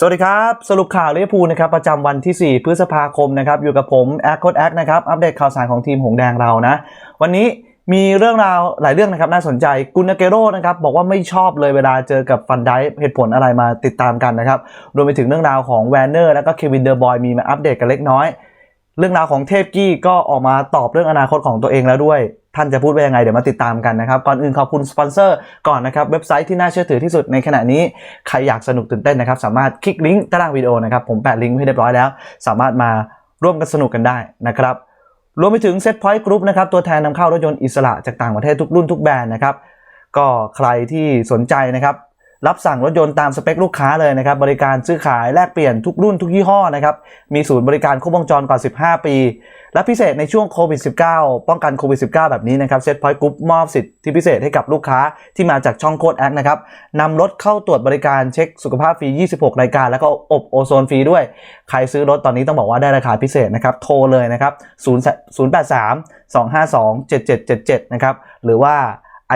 สวัสดีครับ สรุปข่าวลิเวอร์พูลนะครับประจำวันที่ 4 พฤษภาคมนะครับอยู่กับผมแอคโคดแอคนะครับอัปเดตข่าวสารของทีมหงแดงเรานะ วันนี้มีเรื่องราวหลายเรื่องนะครับน่าสนใจกุนนาเกโร่นะครับบอกว่าไม่ชอบเลยเวลาเจอกับฟันไดเหตุผลอะไรมาติดตามกันนะครับรวมไปถึงเรื่องราวของแวนเนอร์และก็เควินเดอร์บอยมีมาอัปเดตกันเล็กน้อย เรื่องราวของเทพกี้ก็ออกมาตอบเรื่องอนาคตของตัวเองแล้วด้วย ท่านจะพูดว่ายังไงเดี๋ยวมาติดตามกันนะครับ ก่อนอื่นขอบคุณสปอนเซอร์ก่อนนะครับ เว็บไซต์ที่น่าเชื่อถือที่สุดในขณะนี้ ใครอยากสนุกตื่นเต้นนะครับ สามารถคลิกลิงก์ใต้ล่างวิดีโอนะครับ ผมแปะลิงก์ไว้ให้เรียบร้อยแล้ว สามารถมาร่วมกันสนุกกันได้นะครับ รวมไปถึง Set Point Group นะครับ ตัวแทนนำเข้ารถยนต์อิสระจากต่างประเทศทุกรุ่นทุกแบรนด์นะครับ ก็ใครที่สนใจนะครับ รับสั่งรถยนต์ตามสเปคลูกค้าเลยนะครับ บริการซื้อขายแลกเปลี่ยนทุกรุ่นทุกยี่ห้อนะครับ มีศูนย์บริการครบวงจรกว่า 15 ปี และพิเศษในช่วงโควิด -19 ป้องกันโควิด -19 แบบนี้นะครับเซ็ตพอยต์กรุ๊ปมอบสิทธิพิเศษให้กับลูกค้าที่มาจากช่องโคดแอคนะครับนำรถเข้าตรวจบริการเช็คสุขภาพฟรี 26 รายการ แล้วก็อบโอโซนฟรีด้วย ใครซื้อรถตอนนี้ต้องบอกว่าได้ราคาพิเศษนะครับ โทรเลยนะครับ 0 083 252 7777 นะครับ หรือว่า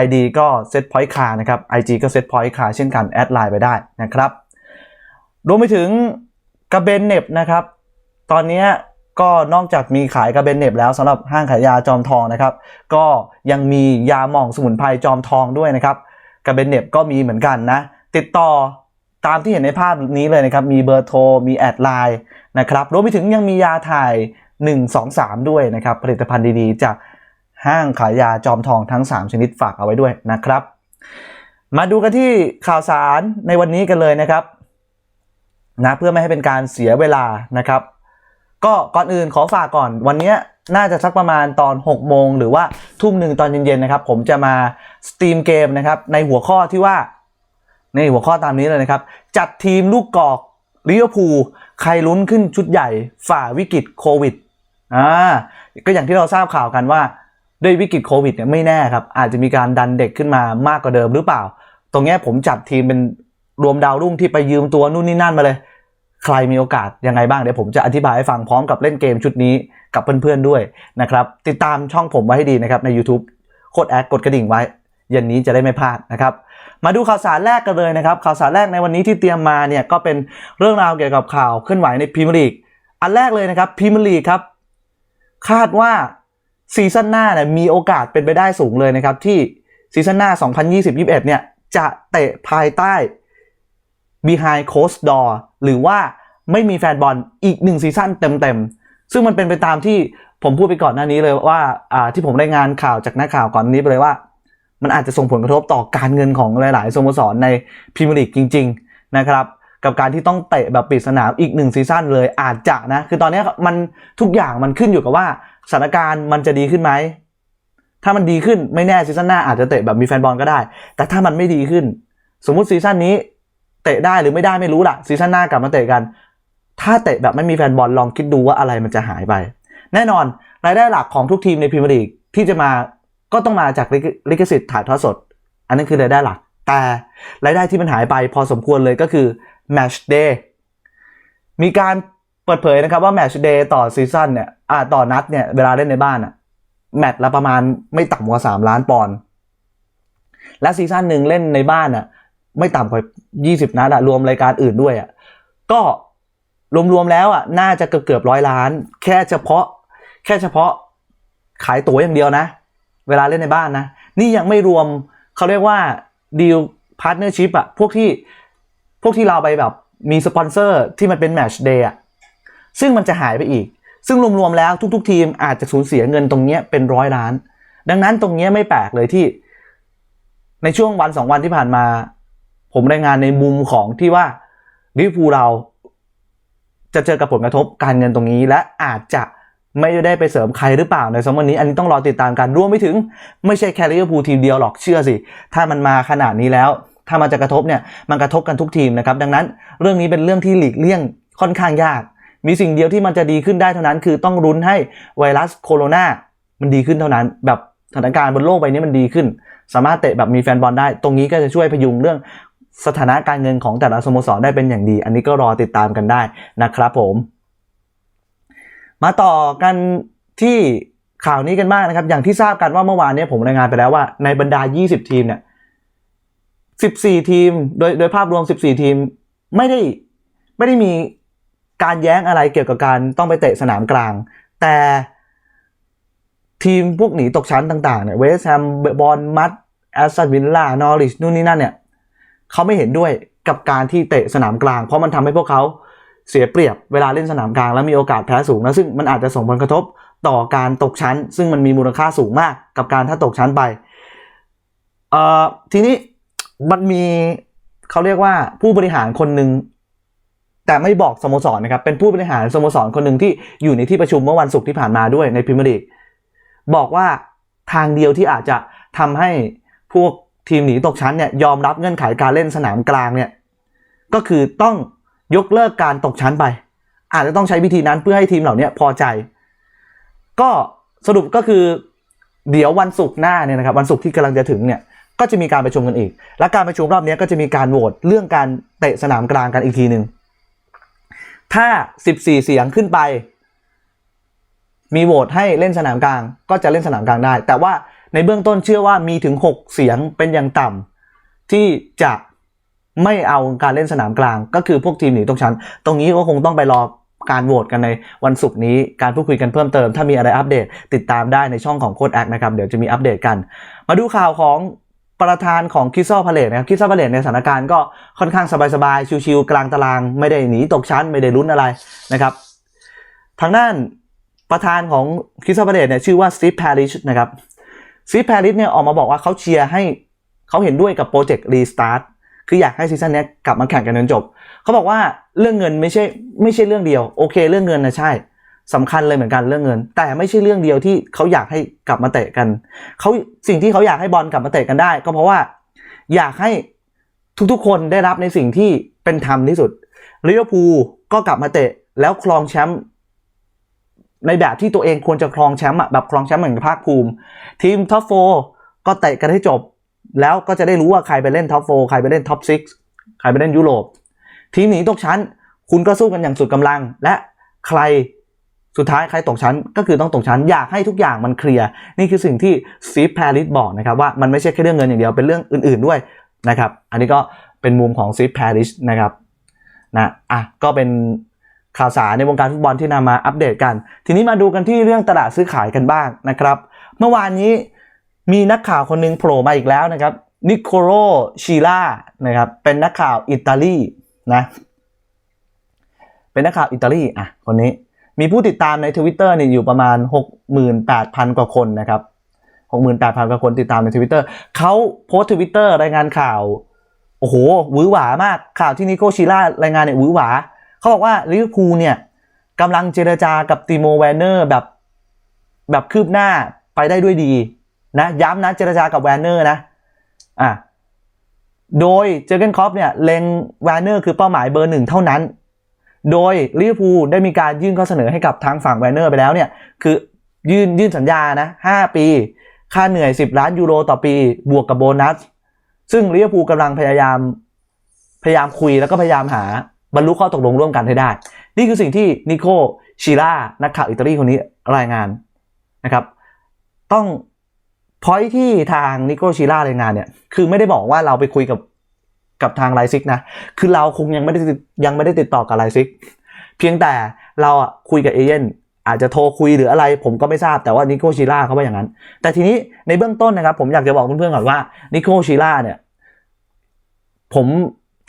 ID ก็เซตพอยต์คานะครับ IG ก็เซตพอยต์คาเช่นกันแอดไลน์ไปได้นะครับ รวมไปถึงกระเบนเน็บนะครับ ตอนนี้ก็นอกจากมีขายกระเบนเน็บแล้วสำหรับห้างขายยาจอมทองนะครับ ก็ยังมียาหม่องสมุนไพรจอมทองด้วยนะครับกระเบนเน็บก็มีเหมือนกันนะ ติดต่อตามที่เห็นในภาพนี้เลยนะครับ มีเบอร์โทร มีแอดไลน์นะครับ รวมไปถึงยังมียาถ่าย 1 2 3 ด้วยนะครับ ผลิตภัณฑ์ดีๆ จาก ห้างขายยาจอมทองทั้ง 3 ชนิดฝากเอาไว้ด้วยนะครับ มาดูกันที่ข่าวสารในวันนี้กันเลยนะครับนะเพื่อไม่ให้เป็นการเสียเวลานะครับ ก็ก่อนอื่นขอฝากก่อนวันนี้น่าจะสักประมาณตอน 6 โมง หรือว่าทุ่มหนึ่งตอนเย็นๆนะครับ ผมจะมาสตรีมเกมนะครับ ในหัวข้อที่ว่า ในหัวข้อตามนี้เลยนะครับ จัดทีมลูกกอกลิเวอร์พูลใครลุ้นขึ้นชุดใหญ่ฝ่าวิกฤตโควิดอ่าก็อย่างที่เราทราบข่าวกันว่า ด้วยวิกฤตโควิดเนี่ยไม่แน่ครับอาจจะมีการดันเด็กขึ้นมามากกว่าเดิมหรือเปล่า ตรงนี้ผมจัดทีมเป็นรวมดาวรุ่งที่ไปยืมตัวนู่นนี่นั่นมาเลย ใครมีโอกาสยังไงบ้างเดี๋ยวผมจะอธิบายให้ฟังพร้อมกับเล่นเกมชุดนี้กับเพื่อนๆด้วยนะครับติดตามช่องผมไว้ให้ดีนะครับใน YouTube โคดแอดกดกระดิ่งไว้เย็นนี้จะได้ไม่พลาดนะครับมาดูข่าวสารแรกกันเลยนะครับข่าวสารแรกในวันนี้ที่เตรียมมาเนี่ยก็เป็นเรื่องราวเกี่ยวกับข่าวเคลื่อนไหวในพรีเมียร์ลีกอันแรกเลยนะครับพรีเมียร์ลีกครับคาดว่า ซีซั่นหน้าเนี่ยมีโอกาสเป็นไปได้สูงเลยนะครับ ที่ซีซั่นหน้า 2020-21 เนี่ย จะเตะภายใต้ behind closed door หรือว่าไม่มีแฟนบอลอีกหนึ่งซีซั่นเต็มๆ ซึ่งมันเป็นไปตามที่ผมพูดไปก่อนหน้านี้เลยว่าอ่าที่ผมได้งานข่าวจากนักข่าวก่อนนี้ไปเลยว่า มันอาจจะส่งผลกระทบต่อการเงินของหลาย ๆ สโมสรในพรีเมียร์ลีกจริง ๆ นะครับ กับการที่ต้องเตะแบบปิดสนามอีกหนึ่งซีซั่นเลยอาจจะนะ คือตอนนี้มันทุกอย่างมันขึ้นอยู่กับว่าสถานการณ์มันจะดีขึ้นไหมถ้ามันดีขึ้นไม่แน่ซีซั่นหน้าอาจจะเตะแบบมีแฟนบอลก็ได้ แต่ถ้ามันไม่ดีขึ้น สมมุติซีซั่นนี้เตะได้หรือไม่ได้ไม่รู้ล่ะซีซั่นหน้ากลับมาเตะกัน ถ้าเตะแบบไม่มีแฟนบอลลองคิดดูว่าอะไรมันจะหายไป แน่นอนรายได้หลักของทุกทีมในพรีเมียร์ลีกที่จะมาก็ต้องมาจากลิขสิทธิ์ถ่ายทอดสด อันนั้นคือรายได้หลัก แต่รายได้ที่มันหายไปพอสมควรเลยก็คือ Match Day มีการเปิดเผยนะครับว่า Match Day ต่อซีซั่นเนี่ยอ่าต่อนัดเนี่ยเวลาเล่นในบ้านอะแมตช์ละประมาณไม่ต่ำกว่า 3 ล้านปอนด์และซีซั่นหนึ่งเล่นในบ้านอะไม่ต่ำกว่า 20 นัดอะรวมรายการอื่นด้วยอะก็รวมๆแล้วอะน่าจะเกือบเกือบร้อยล้าน แค่เฉพาะ แค่เฉพาะขายตั๋วอย่างเดียวนะ เวลาเล่นในบ้านนะ นี่ยังไม่รวมเขาเรียกว่าดีลพาร์ทเนอร์ชิพอะพวกที่ พวกที่เราไปแบบมีสปอนเซอร์ที่มันเป็นแมชเดย์อะซึ่งมันจะหายไปอีก ซึ่งรวมๆแล้วทุก ๆ ทีมอาจจะสูญเสียเงินตรงเนี้ยเป็นร้อยล้าน ดังนั้นตรงเนี้ยไม่แปลกเลยที่ในช่วงวันสองวันที่ผ่านมา ผมรายงานในมุมของที่ว่าลิเวอร์พูลเราจะเจอกับผลกระทบการเงินตรงนี้ และอาจจะไม่ได้ไปเสริมใครหรือเปล่าในซัมเมอร์นี้ อันนี้ต้องรอติดตามกันรวมไปถึง ไม่ใช่แค่ลิเวอร์พูลทีมเดียวหรอกเชื่อสิ ถ้ามันมาขนาดนี้แล้ว ถ้ามันจะกระทบเนี่ยมันกระทบกันทุกทีมนะครับดังนั้นเรื่องนี้เป็นเรื่องที่หลีกเลี่ยงค่อนข้างยาก มีสิ่งเดียวที่มันจะดีขึ้นได้เท่านั้น คือต้องรุนให้ไวรัสโคโรนามันดีขึ้นเท่านั้น แบบสถานการณ์บนโลกใบนี้มันดีขึ้น สามารถเตะแบบมีแฟนบอลได้ ตรงนี้ก็จะช่วยพยุงเรื่องสถานะการเงินของแต่ละสโมสรได้เป็นอย่างดี อันนี้ก็รอติดตามกันได้นะครับผม มาต่อกันที่ข่าวนี้กันบ้างนะครับ อย่างที่ทราบกันว่าเมื่อวานนี้ผมรายงานไปแล้วว่าในบรรดา 20 ทีมเนี่ย 14 ทีมโดยโดยภาพรวม 14 ทีมไม่ได้ไม่ได้มีการแย้งอะไรเกี่ยวกับการต้องไปเตะสนามกลาง แต่ทีมพวกหนีตกชั้นต่างๆเนี่ยเวสแฮมบอลมัดแอสตันวิลล่านอริชนู่นนี่นั่นเนี่ยเขาไม่เห็นด้วยกับการที่เตะสนามกลาง เพราะมันทำให้พวกเขาเสียเปรียบเวลาเล่นสนามกลาง แล้วมีโอกาสแพ้สูงนะซึ่งมันอาจจะส่งผลกระทบต่อการตกชั้น ซึ่งมันมีมูลค่าสูงมากกับการถ้าตกชั้นไปเอ่อทีนี้ มันมีเขาเรียกว่าผู้บริหารคนหนึ่งแต่ไม่บอกสโมสรนะครับ เป็นผู้บริหารสโมสรคนหนึ่งที่อยู่ในที่ประชุมเมื่อวันศุกร์ที่ผ่านมาด้วยในพรีเมียร์ลีกบอกว่าทางเดียวที่อาจจะทำให้พวกทีมหนีตกชั้นเนี่ยยอมรับเงื่อนไขการเล่นสนามกลางเนี่ยก็คือต้องยกเลิกการตกชั้นไป อาจจะต้องใช้วิธีนั้นเพื่อให้ทีมเหล่านี้พอใจ ก็สรุปก็คือเดี๋ยววันศุกร์หน้าเนี่ยนะครับ วันศุกร์ที่กำลังจะถึงเนี่ย ก็จะมีการประชุมกันอีก และการประชุมรอบนี้ก็จะมีการโหวตเรื่องการเตะสนามกลางกันอีกทีหนึ่งถ้า 14 เสียงขึ้นไป มีโหวตให้เล่นสนามกลาง ก็จะเล่นสนามกลางได้ แต่ว่าในเบื้องต้นเชื่อว่ามีถึง 6 เสียงเป็นอย่างต่ำที่จะไม่เอาการเล่นสนามกลาง ก็คือพวกทีมหนีตกชั้น ตรงนี้ก็คงต้องไปรอการโหวตกันในวันศุกร์นี้การพูดคุยกันเพิ่มเติม ถ้ามีอะไรอัปเดตติดตามได้ในช่องของโค้ดแอคนะครับ เดี๋ยวจะมีอัปเดตกัน มาดูข่าวของ ประธานของคิซอพาเลตนะครับคิซอพาเลตในสถานการณ์ก็ค่อนข้างสบายๆ ชิวๆกลางตาราง ไม่ได้หนีตกชั้นไม่ได้ลุ้นอะไรนะครับทางด้านประธานของคิซอพาเลตเนี่ยชื่อว่าสตีฟแพริชนะครับสตีฟแพริชเนี่ยออกมาบอกว่าเขาเชียร์ให้เขาเห็นด้วยกับโปรเจกต์รีสตาร์ทคืออยากให้ซีซั่นนี้กลับมาแข่งกันจนจบเขาบอกว่าเรื่องเงินไม่ใช่ไม่ใช่เรื่องเดียวโอเค เรื่องเงินนะใช่ สำคัญเลยเหมือนกันเรื่องเงิน แต่ไม่ใช่เรื่องเดียวที่เขาอยากให้กลับมาเตะกันเขาสิ่งที่เขาอยากให้บอลกลับมาเตะกันได้ ก็เพราะว่าอยากให้ทุกๆ คนได้รับในสิ่งที่เป็นธรรมที่สุดลิเวอร์พูลก็กลับมาเตะแล้วครองแชมป์ในแบบที่ตัวเองควรจะครองแชมป์แบบครองแชมป์เหมือนภาคภูมิ ทีมท็อปโฟก็เตะกันให้จบ แล้วก็จะได้รู้ว่าใครไปเล่นท็อปโฟใครไปเล่นท็อปซิกใครไปเล่นยุโรปทีมหนีตกชั้น คุณก็สู้กันอย่างสุดกำลัง และใคร สุดท้ายใครตกชั้นก็คือต้องตกชั้นอยากให้ทุกอย่างมันเคลียร์นี่คือสิ่งที่ซีฟแพริสบอกนะครับว่ามันไม่ใช่แค่เรื่องเงินอย่างเดียวเป็นเรื่องอื่น ๆด้วยนะครับอันนี้ก็เป็นมุมของซีฟแพริสนะครับนะอะก็เป็นข่าวสารในวงการฟุตบอลที่นำมาอัปเดตกัน ทีนี้มาดูกันที่เรื่องตลาดซื้อขายกันบ้างนะครับ เมื่อวานนี้มีนักข่าวคนหนึงโผล่มาอีกแล้วนะครับนิโคโรชิล่านะครับเป็นนักข่าวอิตาลีนะเป็นนักข่าวอิตาลีอะคนนี้ มีผู้ติดตามใน Twitter เนี่ยอยู่ประมาณ 68,000 กว่าคนนะครับ 68,000 กว่าคนติดตามใน Twitter เขาโพสต์ทวิตเตอร์รายงานข่าว โอ้โหหวือหวามากข่าวที่นิโคชิล่ารายงานเนี่ยหวือหวา เขาบอกว่าลิเวอร์พูลเนี่ยกำลังเจรจากับติโมแวนเนอร์แบบแบบคืบหน้าไปได้ด้วยดีนะย้ำนะเจรจากับแวนเนอร์นะอะโดยเจอร์เกนคอปเนี่ยเลงแวนเนอร์คือเป้าหมายเบอร์หนึ่งเท่านั้น โดยลิเวอร์พูลได้มีการยื่นข้อเสนอให้กับทางฝั่งแวนเนอร์ไปแล้วเนี่ยคือยื่นยื่นสัญญานะ5ปี ค่าเหนื่อย 10 ล้านยูโรต่อปี บวกกับโบนัส ซึ่งลิเวอร์พูลกำลังพยายามพยายามคุยแล้วก็พยายามหาบรรลุข้อตกลงร่วมกันให้ได้ นี่คือสิ่งที่นิโคชิล่านักข่าวอิตาลีคนนี้รายงานนะครับ ต้องพอยที่ทางนิโคชิล่ารายงานเนี่ยคือไม่ได้บอกว่าเราไปคุยกับ กับทางไลซิกนะ คือเราคงยังไม่ได้ยังไม่ได้ติดต่อกับไลซิก เพียงแต่เราอะคุยกับเอเย่นอาจจะโทรคุยหรืออะไรผมก็ไม่ทราบแต่ว่านิโคชิล่าเขาว่าอย่างนั้น แต่ทีนี้ในเบื้องต้นนะครับ ผมอยากจะบอกเพื่อนๆก่อนว่านิโคชิล่าเนี่ย ผม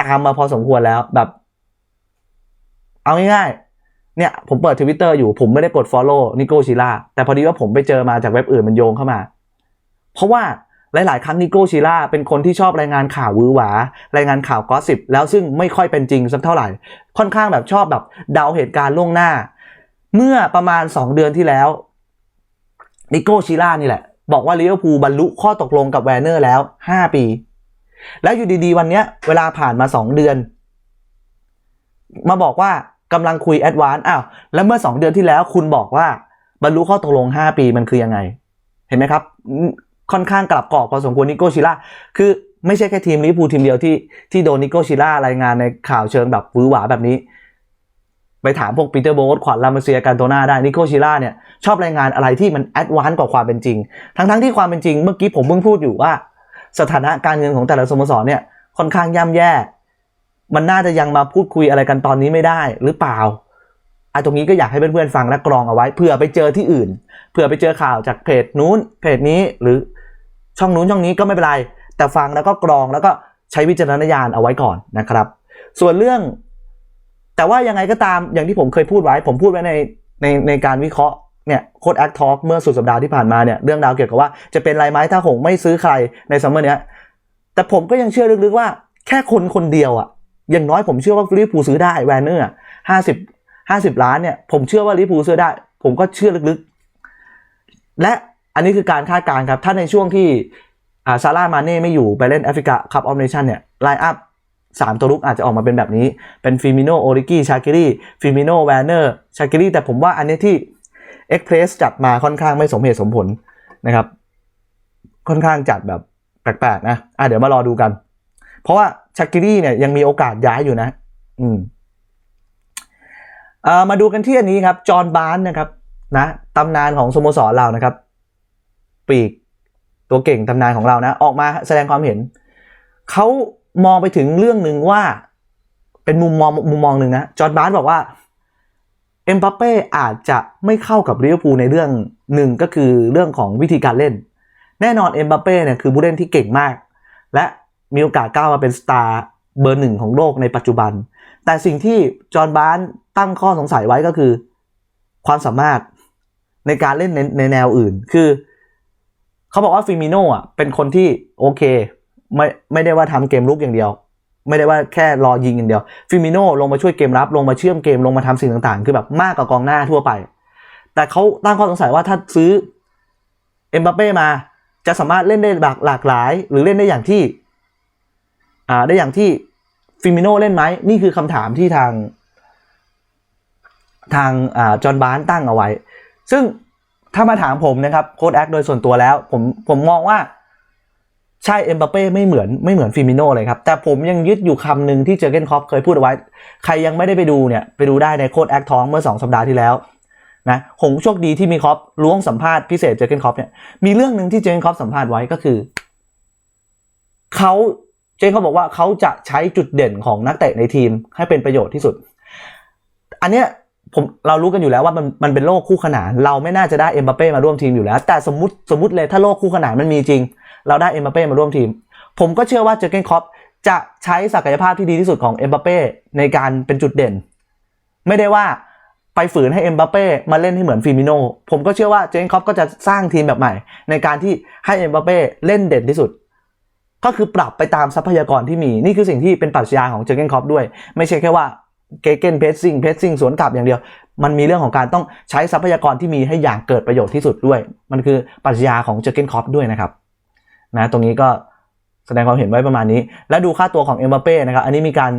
ตามมาพอสมควรแล้วแบบ เอาง่ายๆเนี่ย ผมเปิดทวิตเตอร์อยู่ผมไม่ได้กด Follow นิโกชิล่าแต่พอดีว่าผมไปเจอมาจากเว็บอื่นมันโยงเข้ามา เพราะว่า หลาย ๆ ครั้งนิโกชิล่าเป็นคนที่ชอบรายงานข่าววือหวา รายงานข่าวกอสิบแล้วซึ่งไม่ค่อยเป็นจริงสักเท่าไหร่ ค่อนข้างแบบชอบแบบเดาเหตุการณ์ล่วงหน้า เมื่อประมาณ 2 เดือนที่แล้วนิโกชิล่านี่แหละ บอกว่าลิเวอร์พูลบรรลุข้อตกลงกับแวนเนอร์แล้ว 5 ปี แล้วอยู่ดี ๆ วันเนี้ยเวลาผ่านมา 2 เดือน มาบอกว่ากำลังคุยแอดวานอ้าวแล้วเมื่อ 2 เดือนที่แล้วคุณบอกว่าบรรลุข้อตกลง 5 ปีมันคือยังไง เห็นไหมครับ ค่อนข้างกลับกรอกพอสมควรนิโกชิล่าคือไม่ใช่แค่ทีมลิเวอร์พูลทีมเดียวที่ที่โดนนิโกชิล่ารายงานในข่าวเชิงแบบหวือหวาแบบนี้ ไปถามพวกปีเตอร์โบสขวัญลามาเซียกันโตนาได้นิโกชิล่าเนี่ยชอบรายงานอะไรที่มันแอดวานซ์กว่าความเป็นจริง ทั้งๆที่ความเป็นจริงเมื่อกี้ผมเพิ่งพูดอยู่ว่า สถานะการเงินของแต่ละสโมสรเนี่ยค่อนข้างย่ำแย่ มันน่าจะยังมาพูดคุยอะไรกันตอนนี้ไม่ได้หรือเปล่าไอ้ตรงนี้ก็อยากให้เพื่อนๆฟังและกรองเอาไว้เผื่อไปเจอที่อื่นเผื่อไปเจอข่าวจากเพจนู้นเพจนี้หรือ ช่องนู้นช่องนี้ก็ไม่เป็นไร แต่ฟังแล้วก็กรองแล้วก็ใช้วิจารณญาณเอาไว้ก่อนนะครับ ส่วนเรื่อง แต่ว่ายังไงก็ตามอย่างที่ผมเคยพูดไว้ ผมพูดไว้ในในในการวิเคราะห์เนี่ยโค้ดแอคทอล์กเมื่อสุดสัปดาห์ที่ผ่านมาเนี่ยเรื่องราวเกี่ยวกับว่าจะเป็นไรไหมถ้าหงไม่ซื้อใครในซัมเมอร์เนี้ยแต่ผมก็ยังเชื่อลึกๆว่าแค่คนคนเดียวอะอย่างน้อยผมเชื่อว่าลิเวอร์พูซื้อได้แวนเนอร์ห้าสิบห้าสิบล้านเนี่ยผมเชื่อว่าลิเวอร์พูซื้อได้ ผมก็เชื่อลึกๆ และ อันนี้คือการคาดการณ์ครับ ถ้าในช่วงที่ซาร่ามาเน่ไม่อยู่ไปเล่นแอฟริกาคัพออฟเนชั่นเนี่ยไลน์อัพสามตัวลุกอาจจะออกมาเป็นแบบนี้ เป็นฟิมิโนโอริกี้ชาคิรีฟิมิโนแวนเนอร์ชาคิรีแต่ผมว่าอันนี้ที่เอ็กเพรสจัดมาค่อนข้างไม่สมเหตุสมผลนะครับ ค่อนข้างจัดแบบแปลกๆนะอะเดี๋ยวมารอดูกัน เพราะว่าชาคิรีเนี่ยยังมีโอกาสย้ายอยู่นะ อืมมาดูกันที่อันนี้ครับ จอห์นบาร์นนะครับนะตำนานของสโมสรเรานะครับ ปีกตัวเก่งตำนานของเรานะ ออกมาแสดงความเห็น เขามองไปถึงเรื่องหนึ่งว่า เป็นมุมมองมุมมองหนึ่งนะ จอร์ดบาร์นบอกว่า เอ็มบัปเป้อาจจะไม่เข้ากับลิเวอร์พูลในเรื่องหนึ่งก็คือเรื่องของวิธีการเล่น แน่นอนเอ็มบัปเป้เนี่ยคือผู้เล่นที่เก่งมาก และมีโอกาสก้าวมาเป็นสตาร์เบอร์หนึ่งของโลกในปัจจุบัน แต่สิ่งที่จอห์นบาร์นตั้งข้อสงสัยไว้ก็คือ ความสามารถในการเล่นในในแนวอื่น คือ เขาบอกว่าฟิมิโน่อะเป็นคนที่โอเค ไม่ไม่ได้ว่าทำเกมลุกอย่างเดียว ไม่ได้ว่าแค่รอยิงอย่างเดียวฟิมิโน่ลงมาช่วยเกมรับ ลงมาเชื่อมเกมลงมาทำสิ่งต่างๆ คือแบบมากกว่ากองหน้าทั่วไป แต่เขาตั้งข้อสงสัยว่าถ้าซื้อเอ็มบัปเป้มาจะสามารถเล่นได้หลากหลากหลาย หรือเล่นได้อย่างที่อ่าได้อย่างที่ฟิมิโน่เล่นไหมนี่คือคำถามที่ทาง ทางอ่าจอห์นบานตั้งเอาไว้ ซึ่ง ถ้ามาถามผมนะครับโค้ดแอคโดยส่วนตัวแล้ว ผมผมมองว่าใช่เอ็มบัปเป้ไม่เหมือนไม่เหมือนฟิมิโน่เลยครับ แต่ผมยังยึดอยู่คำหนึ่งที่เจอร์เกนคอปเคยพูดเอาไว้ ใครยังไม่ได้ไปดูเนี่ย ไปดูได้ในโค้ดแอคท้องเมื่อ 2 สัปดาห์ที่แล้วนะหงโชคดีที่มีคอปล้วงสัมภาษณ์พิเศษเจอร์เกนคอปเนี่ยมีเรื่องหนึ่งที่เจอร์เกนคอปสัมภาษณ์ไว้ก็คือเขาเจนเขาบอกว่าเขาจะใช้จุดเด่นของนักเตะในทีมให้เป็นประโยชน์ที่สุด อันเนี้ย ผมเรารู้กันอยู่แล้วว่ามันมันเป็นโลกคู่ขนาน เราไม่น่าจะได้เอ็มบัปเป้มาร่วมทีมอยู่แล้ว แต่สมมติสมมติเลยถ้าโลกคู่ขนานมันมีจริง เราได้เอ็มบัปเป้มาร่วมทีม ผมก็เชื่อว่าเจอร์เกนคอปจะใช้ศักยภาพที่ดีที่สุดของเอ็มบัปเป้ในการเป็นจุดเด่น ไม่ได้ว่าไปฝืนให้เอ็มบัปเป้มาเล่นให้เหมือนฟิมิโนผมก็เชื่อว่าเจอร์เกนคอปก็จะสร้างทีมแบบใหม่ ในการที่ให้เอ็มบัปเป้เล่นเด่นที่สุด ก็คือปรับไปตามทรัพยากรที่มีนี่คือสิ่งที่เป็นปรัชญาของเจอร์เกนคอปด้วย ไม่ใช่แค่ว่า เกเกนเพสซิ่งเพสซิ่งสวนกลับอย่างเดียว มันมีเรื่องของการต้องใช้ทรัพยากรที่มีให้อย่างเกิดประโยชน์ที่สุดด้วย มันคือปรัชญาของเจอร์เกนคอปด้วยนะครับนะตรงนี้ก็แสดงความเห็นไว้ประมาณนี้ และดูค่าตัวของเอ็มบัปเป้นะครับอันนี้มีการ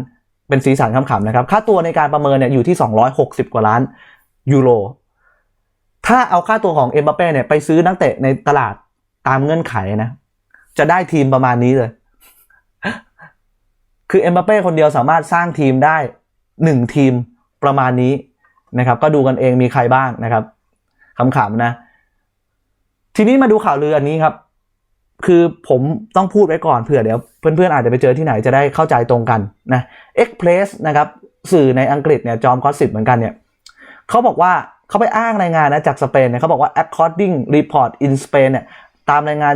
เป็นสีสันขำๆนะครับ ค่าตัวในการประเมินเนี่ยอยู่ที่ 260 กว่าล้านยูโรถ้าเอาค่าตัวของเอ็มบัปเป้เนี่ยไปซื้อนักเตะในตลาดตามเงื่อนไขนะ จะได้ทีมประมาณนี้เลย คือเอ็มบัปเป้คนเดียวสามารถสร้างทีมได้ หนึ่งทีมประมาณนี้นะครับ ก็ดูกันเองมีใครบ้างนะครับขำๆนะ ทีนี้มาดูข่าวลืออันนี้ครับ คือผมต้องพูดไว้ก่อนเผื่อเดี๋ยวเพื่อนๆอาจจะไปเจอที่ไหนจะได้เข้าใจตรงกันนะ Express นะครับสื่อในอังกฤษเนี่ยจอมคอสสิบเหมือนกันเนี่ยเขาบอกว่าเขาไปอ้างรายงานนะจากสเปนเนี่ยเขาบอกว่า according report in Spain เนี่ยตามรายงาน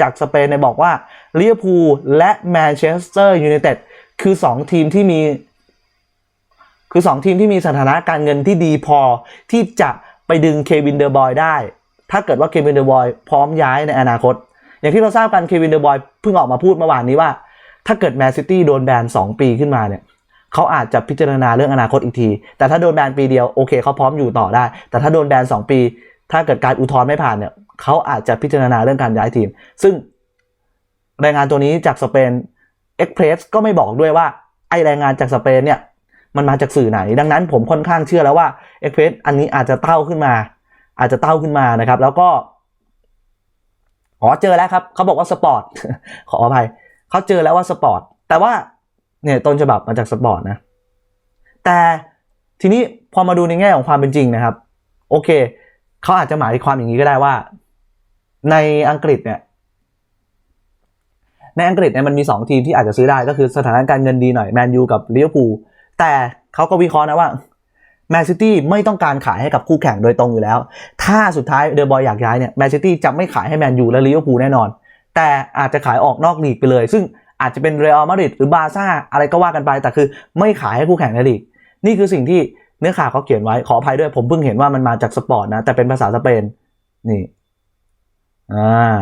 จากสเปนเนี่ยบอกว่าลิเวอร์พูลและแมนเชสเตอร์ยูไนเต็ดคือ 2 ทีมที่มี คือ 2 ทีมที่มีสถานะการเงินที่ดีพอที่จะไปดึงเควินเดอร์บอยได้ ถ้าเกิดว่าเควินเดอร์บอยพร้อมย้ายในอนาคต อย่างที่เราทราบกันเควินเดอร์บอยเพิ่งออกมาพูดเมื่อวานนี้ว่า ถ้าเกิดแมนซิตี้โดนแบน 2 ปีขึ้นมาเนี่ยเขาอาจจะพิจารณาเรื่องอนาคตอีกที แต่ถ้าโดนแบนปีเดียวโอเคเขาพร้อมอยู่ต่อได้ แต่ถ้าโดนแบน 2 ปี ถ้าเกิดการอุทธรณ์ไม่ผ่านเนี่ยเขาอาจจะพิจารณาเรื่องการย้ายทีม ซึ่งรายงานตัวนี้จากสเปนเอ็กเพรสก็ไม่บอกด้วยว่าไอรายงานจากสเปนเนี่ย มันมาจากสื่อไหน ดังนั้นผมค่อนข้างเชื่อแล้วว่าเอ็กเพรสอันนี้อาจจะเต้าขึ้นมา อาจจะเต้าขึ้นมานะครับ แล้วก็อ๋อเจอแล้วครับเขาบอกว่าสปอร์ตขออภัยเขาเจอแล้วว่าสปอร์ตแต่ว่าเนี่ยต้นฉบับมาจากสปอร์ตนะ แต่ทีนี้พอมาดูในแง่ของความเป็นจริงนะครับ โอเคเขาอาจจะหมายความอย่างนี้ก็ได้ว่า ในอังกฤษเนี่ยในในอังกฤษเนี่ยมันมี 2 ทีมที่อาจจะซื้อได้ก็คือสถานการณ์เงินดีหน่อยแมนยูกับลิเวอร์พูล แต่เขาก็วิเคราะห์นะว่าแมนซิตี้ไม่ต้องการขายให้กับคู่แข่งโดยตรงอยู่แล้ว ถ้าสุดท้ายเดอะบอยอยากย้ายเนี่ยแมนซิตี้จะไม่ขายให้แมนยูและลิเวอร์พูลแน่นอน แต่อาจจะขายออกนอกลีกไปเลย ซึ่งอาจจะเป็นเรอัลมาดริดหรือบาร์ซ่าอะไรก็ว่ากันไป แต่คือไม่ขายให้คู่แข่งในลีก นี่คือสิ่งที่เนื้อข่าวเขาเขียนไว้ ขออภัยด้วยผมเพิ่งเห็นว่ามันมาจากสปอร์ตนะ แต่เป็นภาษาสเปน นี่ อ่า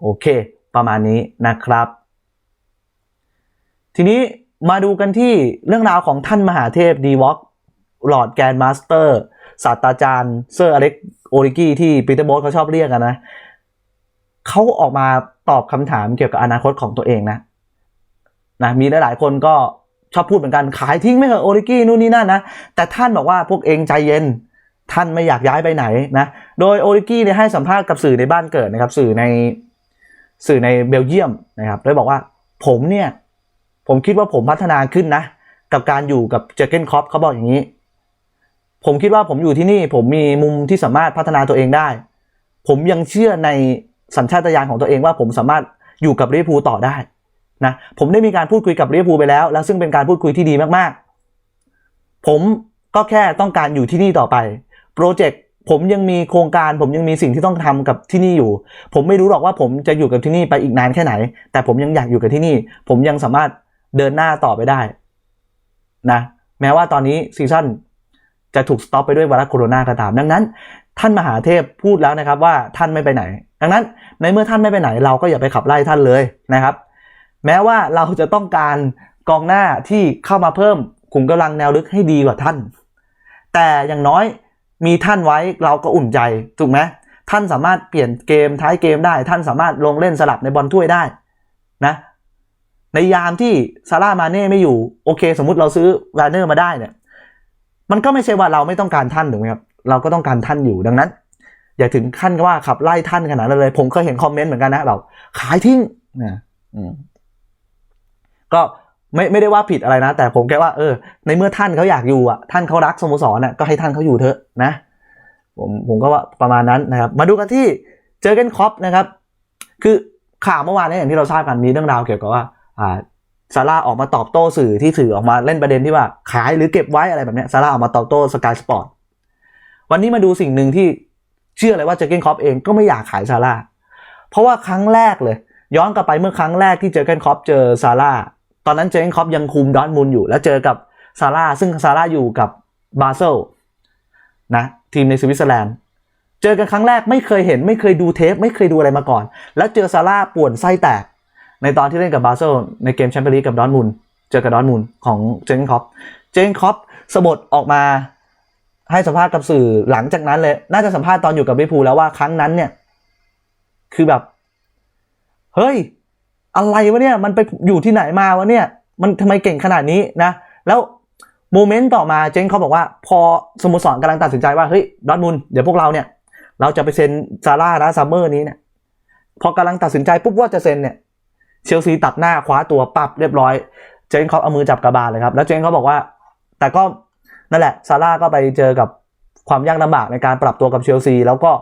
โอเค ประมาณนี้นะครับ ทีนี้ มาดูกันที่เรื่องราวของท่านมหาเทพดีวอกลอร์ดแกนมาสเตอร์ศาสตราจารย์เซอร์อเล็กโอริกี้ที่ปีเตอร์โบสเขาชอบเรียกกันนะเขาออกมาตอบคำถามเกี่ยวกับอนาคตของตัวเองนะนะมีหลายๆคนก็ชอบพูดเหมือนกันขายทิ้งไม่เหอะโอริกี้นู่นนี่นั่นนะแต่ท่านบอกว่าพวกเองใจเย็น ท่านไม่อยากย้ายไปไหนนะโดยโอริกี้เนี่ยให้สัมภาษณ์กับสื่อในบ้านเกิดนะครับ สื่อในสื่อในเบลเยียมนะครับโดยบอกว่าผมเนี่ย ผมคิดว่าผมพัฒนาขึ้นนะ กับการอยู่กับเจอเกนคอปเขาบอกอย่างนี้ ผมคิดว่าผมอยู่ที่นี่ ผมมีมุมที่สามารถพัฒนาตัวเองได้ ผมยังเชื่อในสัญชาตญาณของตัวเองว่าผมสามารถอยู่กับลิเวอร์พูลต่อได้นะผมได้มีการพูดคุยกับลิเวอร์พูลไปแล้ว แล้วซึ่งเป็นการพูดคุยที่ดีมากๆ ผมก็แค่ต้องการอยู่ที่นี่ต่อไปโปรเจกต์ผมยังมีโครงการ ผมยังมีสิ่งที่ต้องทำกับที่นี่อยู่ ผมไม่รู้หรอกว่าผมจะอยู่กับที่นี่ไปอีกนานแค่ไหน แต่ผมยังอยากอยู่กับที่นี่ ผมยังสามารถ เดินหน้าต่อไปได้นะแม้ว่าตอนนี้ซีซั่นจะถูกสต็อปไปด้วยไวรัสโคโรนาก็ตาม ดังนั้น ท่านมหาเทพพูดแล้วนะครับว่าท่านไม่ไปไหน ดังนั้นในเมื่อท่านไม่ไปไหนเราก็อย่าไปขับไล่ท่านเลยนะครับ แม้ว่าเราจะต้องการกองหน้าที่เข้ามาเพิ่มขุมกำลังแนวลึกให้ดีกว่าท่าน แต่อย่างน้อยมีท่านไว้เราก็อุ่นใจถูกไหมท่านสามารถเปลี่ยนเกมท้ายเกมได้ ท่านสามารถลงเล่นสลับในบอลถ้วยได้นะ ในยามที่ซาร่ามาเน่ไม่อยู่ โอเค สมมุติเราซื้อแวนเนอร์มาได้เนี่ย มันก็ไม่ใช่ว่าเราไม่ต้องการท่านถูกไหมครับเราก็ต้องการท่านอยู่ดังนั้น อย่าถึงขั้นว่าขับไล่ท่านขนาดนั้นเลย ผมเคยเห็นคอมเมนต์เหมือนกันนะแบบขายทิ้งนะก็ไม่ไม่ได้ว่าผิดอะไรนะ แต่ผมแค่ว่าเออ ในเมื่อท่านเขาอยากอยู่อะท่านเขารักสโมสรน่ะก็ให้ท่านเขาอยู่เถอะนะผมผมก็ว่าประมาณนั้นนะครับ มาดูกันที่เจอเกนคอปนะครับ คือข่าวเมื่อวานนี้อย่างที่เราทราบกันมีเรื่องราวเกี่ยวกับว่า ซาร่าออกมาตอบโต้สื่อที่สื่อออกมาเล่นประเด็นที่ว่าขายหรือเก็บไว้อะไรแบบนี้ซาร่าออกมาตอบโต้สกายสปอร์ตวันนี้มาดูสิ่งหนึ่งที่เชื่อเลยว่าเจอเกนคอปเองก็ไม่อยากขายซาร่าเพราะว่าครั้งแรกเลย ย้อนกลับไปเมื่อครั้งแรกที่เจอเกนคอปเจอซาร่าตอนนั้นเจอเกนคอปยังคุมดอร์ทมุนด์อยู่ แล้วเจอกับซาร่าซึ่งซาร่าอยู่กับบาเซลนะทีมในสวิตเซอร์แลนด์เจอกันครั้งแรกไม่เคยเห็นไม่เคยดูเทป ไม่เคยดูอะไรมาก่อน แล้วเจอซาร่าป่วนไส้แตก ในตอนที่เล่นกับบาเซลในเกมแชมเปี้ยนลีกกับดอร์ทมุนด์เจอกับดอร์ทมุนด์ของเจนคอปเจนคอปสบดออกมาให้สัมภาษณ์กับสื่อหลังจากนั้นเลย น่าจะสัมภาษณ์ตอนอยู่กับลิพูแล้วว่าครั้งนั้นเนี่ย คือแบบ เฮ้ย อะไรวะเนี่ย มันไปอยู่ที่ไหนมาวะเนี่ย มันทำไมเก่งขนาดนี้นะ แล้วโมเมนต์ต่อมาเจนเขาบอกว่า พอสโมสรกำลังตัดสินใจว่า เฮ้ยดอร์ทมุนเดี๋ยวพวกเราเนี่ย เราจะไปเซ็นซาร่านะซัมเมอร์นี้เนี่ย พอกำลังตัดสินใจปุ๊บว่าจะเซ็นเนี่ย เชลซีตัดหน้าคว้าตัวปรับเรียบร้อย เจนเขาเอามือจับกระบาลเลยครับ แล้วเจนเขาบอกว่า แต่ก็นั่นแหละซาร่าก็ไปเจอกับความยากลำบากในการปรับตัวกับเชลซี แล้วก็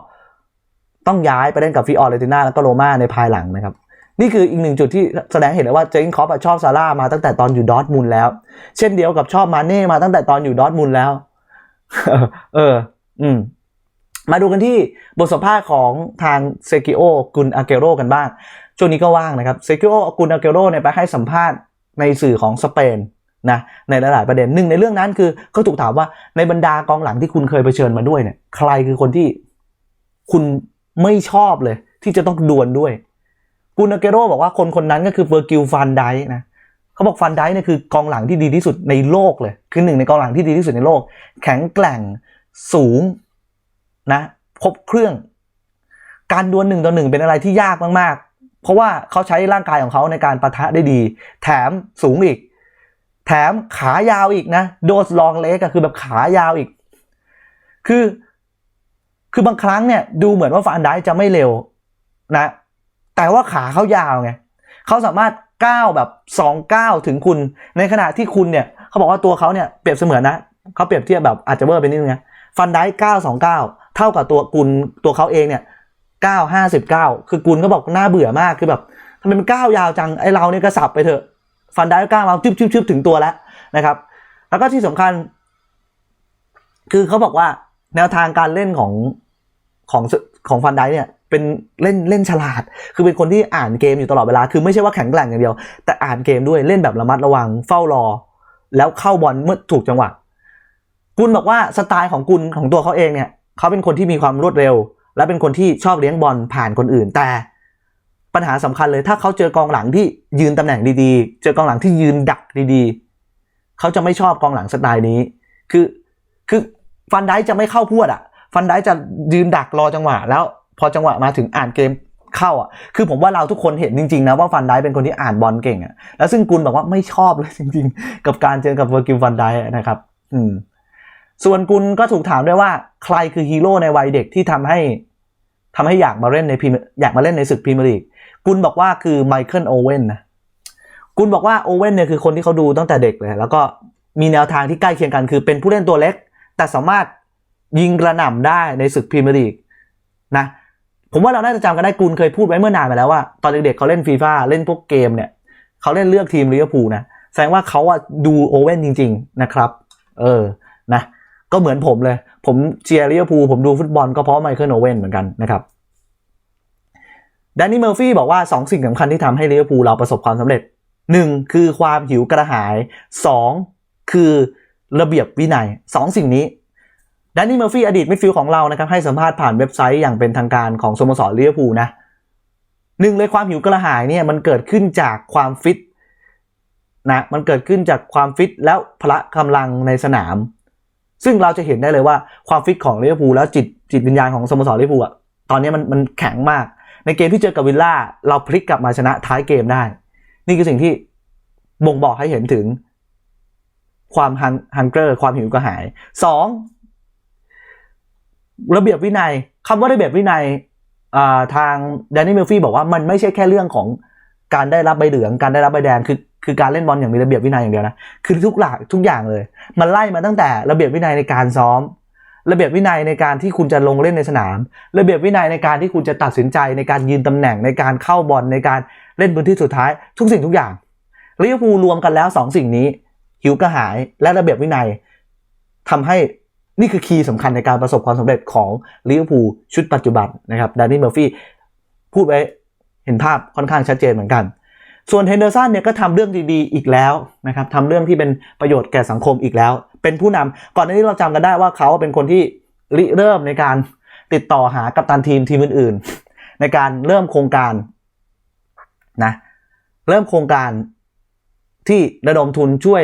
ต้องย้ายไปเล่นกับฟิออร์เรติน่าแล้วก็โรม่าในภายหลังนะครับ นี่คืออีกหนึ่งจุดที่แสดงเห็นเลยว่าเจนคอปชอบซาร่ามาตั้งแต่ตอนอยู่ดอทมุนด์แล้ว เช่นเดียวกับชอบมาเน่มาตั้งแต่ตอนอยู่ดอทมุนด์แล้ว เออ อืมมาดูกันที่บทสัมภาษณ์ของทางเซกิโอกุนอาเกโรกันบ้าง ช่วงนี้ก็ว่างนะครับเซกิโอกุนอาเกโรเนี่ยไปให้สัมภาษณ์ในสื่อของสเปนนะในหลายๆประเด็นหนึ่งในเรื่องนั้นคือเขาถูกถามว่าในบรรดากองหลังที่คุณเคยเผชิญมาด้วยเนี่ยใครคือคนที่คุณไม่ชอบเลย ที่จะต้องดวลด้วยกุนอาเกโรบอกว่าคนคนนั้นก็คือเฟอร์กิลฟันไดนะเขาบอกฟันไดเนี่ยคือกองหลังที่ดีที่สุดในโลกเลย คือหนึ่งในกองหลังที่ดีที่สุดในโลก แข็งแกร่งสูงนะครบเครื่อง การดวลหนึ่งต่อหนึ่งเป็นอะไรที่ยากมากๆ เพราะว่าเขาใช้ร่างกายของเขาในการประทะได้ดี แถมสูงอีก แถมขายาวอีกนะโดสลองเล็กก็คือแบบขายาวอีก คือ คือบางครั้งเนี่ยดูเหมือนว่าฟานไดจะไม่เร็วนะ แต่ว่าขาเขายาวไงเขาสามารถก้าวแบบสองก้าวถึงคุณ ในขณะที่คุณเนี่ยเขาบอกว่าตัวเขาเนี่ยเปรียบเสมือนนะเขาเปรียบเทียบแบบอาจจะเวอร์ไปนิดนึงนะฟันไดเก้าสองเก้าเท่ากับตัวกุลตัวเขาเองเนี่ย เก้าห้าสิบเก้าคือกุลก็บอกน่าเบื่อมากคือแบบทำไมมันก้าวยาวจังไอเราเนี่ยกระสับไปเถอะ ฟันได้ก็ก้าวมาชึบชึบชึบถึงตัวแล้วนะครับ แล้วก็ที่สำคัญ คือเขาบอกว่าแนวทางการเล่นของของของฟันได้เนี่ยเป็นเล่นเล่นฉลาด คือเป็นคนที่อ่านเกมอยู่ตลอดเวลา คือไม่ใช่ว่าแข็งแกร่งอย่างเดียว แต่อ่านเกมด้วยเล่นแบบระมัดระวังเฝ้ารอ แล้วเข้าบอลเมื่อถูกจังหวะ กุลบอกว่าสไตล์ของกุลของตัวเขาเองเนี่ยเขาเป็นคนที่มีความรวดเร็ว และเป็นคนที่ชอบเลี้ยงบอลผ่านคนอื่น แต่ปัญหาสำคัญเลยถ้าเขาเจอกองหลังที่ยืนตำแหน่งดีๆ เจอกองหลังที่ยืนดักดีๆ เขาจะไม่ชอบกองหลังสไตล์นี้ คือคือฟันได้จะไม่เข้าพวดอะ ฟันได้จะยืนดักรอจังหวะ แล้วพอจังหวะมาถึงอ่านเกมเข้าอะ คือผมว่าเราทุกคนเห็นจริงๆนะว่าฟันได้เป็นคนที่อ่านบอลเก่งอะ แล้วซึ่งกุลบอกว่าไม่ชอบเลยจริง ๆ กับการเจอกับเวอร์กิลฟันได้นะครับ อืม ส่วนกุลก็ถูกถามด้วยว่าใครคือฮีโร่ในวัยเด็กที่ทำให้ทำให้อยากมาเล่นในพรีอยากมาเล่นในศึกพรีเมียร์ลีกกุลบอกว่าคือไมเคิลโอเว่นนะกุลบอกว่าโอเว่นเนี่ยคือคนที่เขาดูตั้งแต่เด็กเลย แล้วก็มีแนวทางที่ใกล้เคียงกัน คือเป็นผู้เล่นตัวเล็ก แต่สามารถยิงกระหน่ำได้ในศึกพรีเมียร์ลีกนะผมว่าเราน่าจะจำกันได้กุลเคยพูดไว้เมื่อนานมาแล้วว่า ตอนเด็กๆเขาเล่นฟีฟ่าเล่นพวกเกมเนี่ยเขาเล่นเลือกทีมลิเวอร์พูลนะแสดงว่าเขาอะดูโอเว่นจริง ๆนะครับ เออนะ ก็เหมือนผมเลย ผมเชียร์ลิเวอร์พูลผมดูฟุตบอลก็เพราะไมเคิลโอเว่นเหมือนกันนะครับแดนนี่เมอร์ฟี่บอกว่า 2 สิ่งสำคัญที่ทำให้ลิเวอร์พูลเราประสบความสำเร็จ 1. คือความหิวกระหาย 2. คือระเบียบวินัย2สิ่งนี้แดนนี่เมอร์ฟี่อดีตมิดฟิลด์ของเรานะครับให้สัมภาษณ์ผ่านเว็บไซต์อย่างเป็นทางการของสโมสรลิเวอร์พูลนะหนึ่งเลยความหิวกระหายเนี่ยมันเกิดขึ้นจากความฟิตนะมันเกิดขึ้นจากความฟิตแล้วพละกำลังในสนาม ซึ่งเราจะเห็นได้เลยว่าความฟิตของลิเวอร์พูลแล้วจิตจิตวิญญาณของสโมสรลิเวอร์พูลอะตอนนี้มันมันแข็งมาก ในเกมที่เจอกับวิลล่าเราพลิกกลับมาชนะท้ายเกมได้ นี่คือสิ่งที่บ่งบอกให้เห็นถึง ความฮังฮังเกอร์ความหิวกระหายสองระเบียบวินัยคำว่าระเบียบวินัยทางแดนนี่เมลฟี่บอกว่ามันไม่ใช่แค่เรื่องของการได้รับใบเหลือง การได้รับใบแดงคือ คือการเล่นบอลอย่างมีระเบียบวินัยอย่างเดียวนะ คือทุกหลักทุกอย่างเลย มันไล่มาตั้งแต่ระเบียบวินัยในการซ้อม ระเบียบวินัยในการที่คุณจะลงเล่นในสนาม ระเบียบวินัยในการที่คุณจะตัดสินใจในการยืนตำแหน่งในการเข้าบอลในการเล่นพื้นที่สุดท้าย ทุกสิ่งทุกอย่างลิเวอร์พูลรวมกันแล้วสองสิ่งนี้ หิวกระหายและระเบียบวินัยทำให้นี่คือคีย์สำคัญในการประสบความสำเร็จของลิเวอร์พูลชุดปัจจุบันนะครับดานนี่เมอร์ฟี่พูดไว้เห็นภาพค่อนข้างชัดเจนเหมือนกัน ส่วนเฮนเดอร์สันเนี่ยก็ทำเรื่องดีๆอีกแล้วนะครับทำเรื่องที่เป็นประโยชน์แก่สังคมอีกแล้ว เป็นผู้นำก่อนหน้านี้เราจำกันได้ว่าเขาเป็นคนที่ริเริ่มในการติดต่อหากัปตันทีมทีมอื่นๆ ในการเริ่มโครงการนะเริ่มโครงการที่ระดมทุนช่วย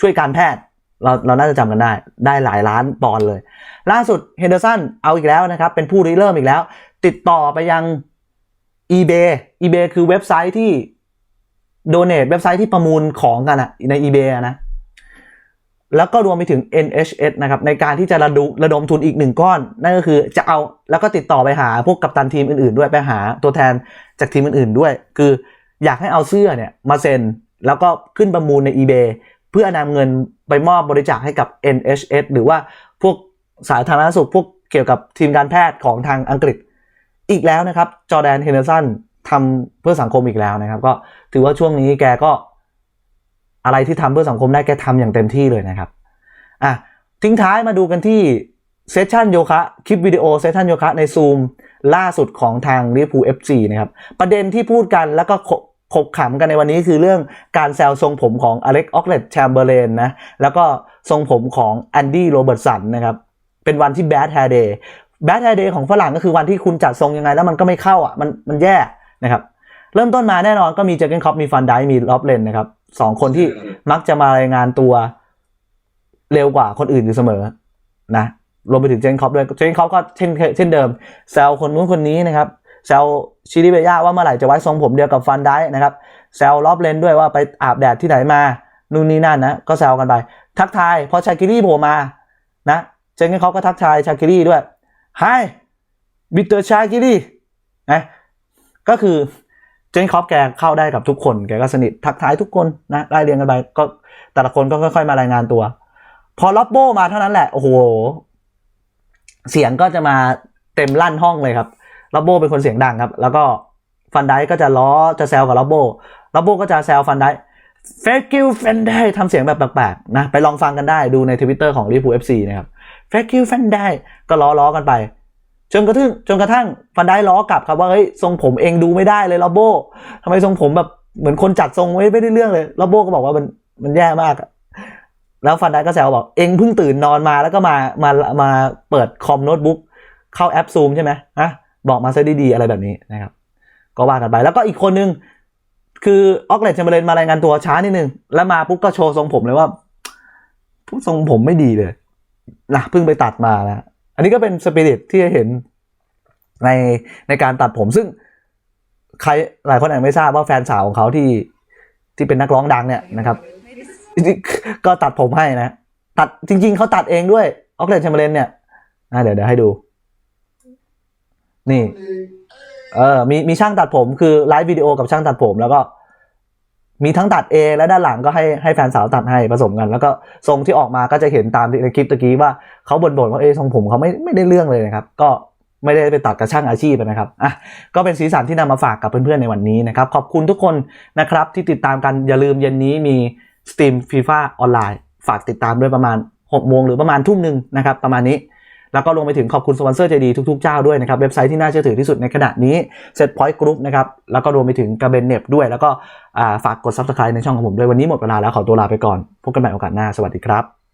ช่วยการแพทย์เราเราน่าจะจำกันได้ได้หลายล้านปอนด์เลย ล่าสุดเฮนเดอร์สันเอาอีกแล้วนะครับ เป็นผู้ริเริ่มอีกแล้ว ติดต่อไปยัง eBay eBay คือเว็บไซต์ที่ donate เว็บไซต์ที่ประมูลของกันอะใน eBay นะ แล้วก็รวมไปถึง NHS นะครับ ในการที่จะระดมระดมทุนอีกหนึ่งก้อน นั่นก็คือจะเอาแล้วก็ติดต่อไปหาพวกกัปตันทีมอื่นๆ ด้วยไปหาตัวแทนจากทีมอื่นๆด้วย คืออยากให้เอาเสื้อเนี่ยมาเซ็นแล้วก็ขึ้นประมูลใน eBay เพื่อนำเงินไปมอบบริจาคให้กับ NHS หรือว่าพวกสาธารณสุขพวกเกี่ยวกับทีมการแพทย์ของทางอังกฤษ อีกแล้วนะครับจอแดนเฮนเดอร์สันทำเพื่อสังคมอีกแล้วนะครับ ก็ถือว่าช่วงนี้แกก็อะไรที่ทำเพื่อสังคมได้แกทำอย่างเต็มที่เลยนะครับอะทิ้งท้ายมาดูกันที่เซสชันโยคะคลิปวิดีโอเซสชันโยคะในซูมล่าสุดของทางลิเวอร์พูลเอฟซีนะครับ ประเด็นที่พูดกันแล้วก็ขบขบขำกันในวันนี้คือเรื่องการแซวทรงผมของอเล็กออกเลตแชมเบอร์เลนนะแล้วก็ทรงผมของแอนดี้โรเบิร์ตสันนะครับ เป็นวันที่แบดแฮร์เดย์ แบดแฮร์เดย์ของฝรั่งก็คือวันที่คุณจัดทรงยังไงแล้วมันก็ไม่เข้าอะมันมันแย่นะครับ เริ่มต้นมาแน่นอนก็มีเจอร์เกนคอปมีฟันไดมีล็อบเลนนะครับสองคนที่มักจะมารายงานตัวเร็วกว่าคนอื่นอยู่เสมอนะรวมไปถึงเจนคอปด้วยเจนคอปก็เช่นเช่นเดิมแซวคนนู้นคนนี้นะครับแซวชิริเบย่าว่าเมื่อไหร่จะไว้ทรงผมเดียวกับฟันไดนะครับแซวล็อบเลนด้วยว่าไปอาบแดดที่ไหนมานู่นนี่นั่นนะก็แซวกันไป ทักทายพอชากิรี่โผล่มานะเจนเขาก็ทักทายชากิรี่ด้วย Hi บิเตอร์ชากิรี่นะก็คือเจนคอปแกเข้าได้กับทุกคน แกก็สนิททักทายทุกคนนะไล่เรียงกันไปก็แต่ละคนก็ค่อย ๆ มารายงานตัว พอล็อบโบมาเท่านั้นแหละ โอ้โห เสียงก็จะมาเต็มลั่นห้องเลยครับล็อบโบเป็นคนเสียงดังครับ แล้วก็ฟันไดก็จะล้อจะแซวกับลับโบลับโบก็จะแซวฟันไดเฟกิวฟันไดทำเสียงแบบแปลกๆนะไปลองฟังกันได้ดูในทวิตเตอร์ของลิฟูเอฟซีนะครับ เฟกิวฟันไดก็ล้อล้อกันไป จนกระทั่งจนกระทั่งฟันไดล้อกลับครับว่าเฮ้ยทรงผมเองดูไม่ได้เลยลับโบทำไมทรงผมแบบเหมือนคนจัดทรงไม่ได้เรื่องเลยลับโบก็บอกว่ามันมันแย่มากแล้วฟันได้ก็แซวบอกเองเพิ่งตื่นนอนมาแล้วก็มามามาเปิดคอมโน้ตบุ๊กเข้าแอปซูมใช่ไหมนะบอกมาซะดีๆอะไรแบบนี้นะครับ ก็ว่ากันไปแล้วก็อีกคนนึงคือออกเลตแชมเบอร์เลนมารายงานตัวช้านิดนึง แล้วมาปุ๊บก็โชว์ทรงผมเลยว่าผู้ทรงผมไม่ดีเลย นะเพิ่งไปตัดมานะ อันนี้ก็เป็นสปิริตที่จะเห็นในในการตัดผมซึ่งใครหลายคนอาจไม่ทราบว่าแฟนสาวของเขาที่ที่เป็นนักร้องดังเนี่ยนะครับก็ตัดผมให้นะ ตัดจริง ๆ เขาตัดเองด้วยออกเลตแชมเบรนเนี่ยอะเดี๋ยวเดี๋ยวให้ดู นี่ เออมีมีช่างตัดผมคือไลฟ์วิดีโอกับช่างตัดผมแล้วก็ มีทั้งตัดเองและด้านหลังก็ให้ให้แฟนสาวตัดให้ผสมกัน แล้วก็ทรงที่ออกมาก็จะเห็นตามในคลิปตะกี้ว่าเขาบ่นๆว่าเออทรงผมเขาไม่ไม่ได้เรื่องเลยนะครับ ก็ไม่ได้ไปตัดกับช่างอาชีพนะครับอะก็เป็นสีสันที่นำมาฝากกับเพื่อนๆในวันนี้นะครับขอบคุณทุกคนนะครับที่ติดตามกันอย่าลืมเย็นนี้มีสตรีมฟีฟ่าออนไลน์ฝากติดตามด้วยประมาณ6โมงหรือประมาณทุ่มหนึ่งนะครับประมาณนี้ แล้วก็รวมไปถึงขอบคุณสปอนเซอร์ใจดีทุกๆเจ้าด้วยนะครับ เว็บไซต์ที่น่าเชื่อถือที่สุดในขณะนี้ Set Point Group นะครับ แล้วก็รวมไปถึงกระเบนเน็บด้วย แล้วก็ฝากกด Subscribe ในช่องของผมด้วยวันนี้หมดเวลาแล้วขอตัวลาไปก่อนพบกันใหม่โอกาสหน้าสวัสดีครับ